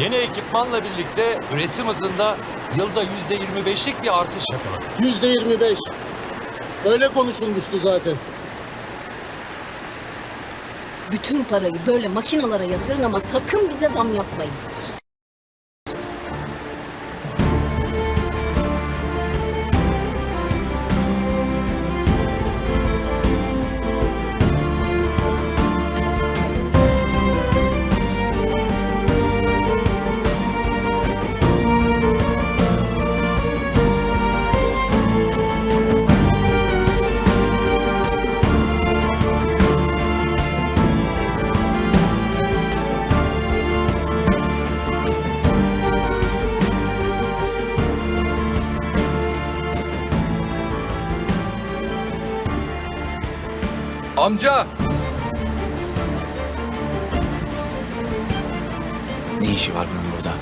Yeni ekipmanla birlikte üretim hızında yılda yüzde 25'lik bir artış yakaladık. Yüzde yirmi beş. Öyle konuşulmuştu zaten. Bütün parayı böyle makinalara yatırın ama sakın bize zam yapmayın. Sus. Amca! Ne işi var bunun burada?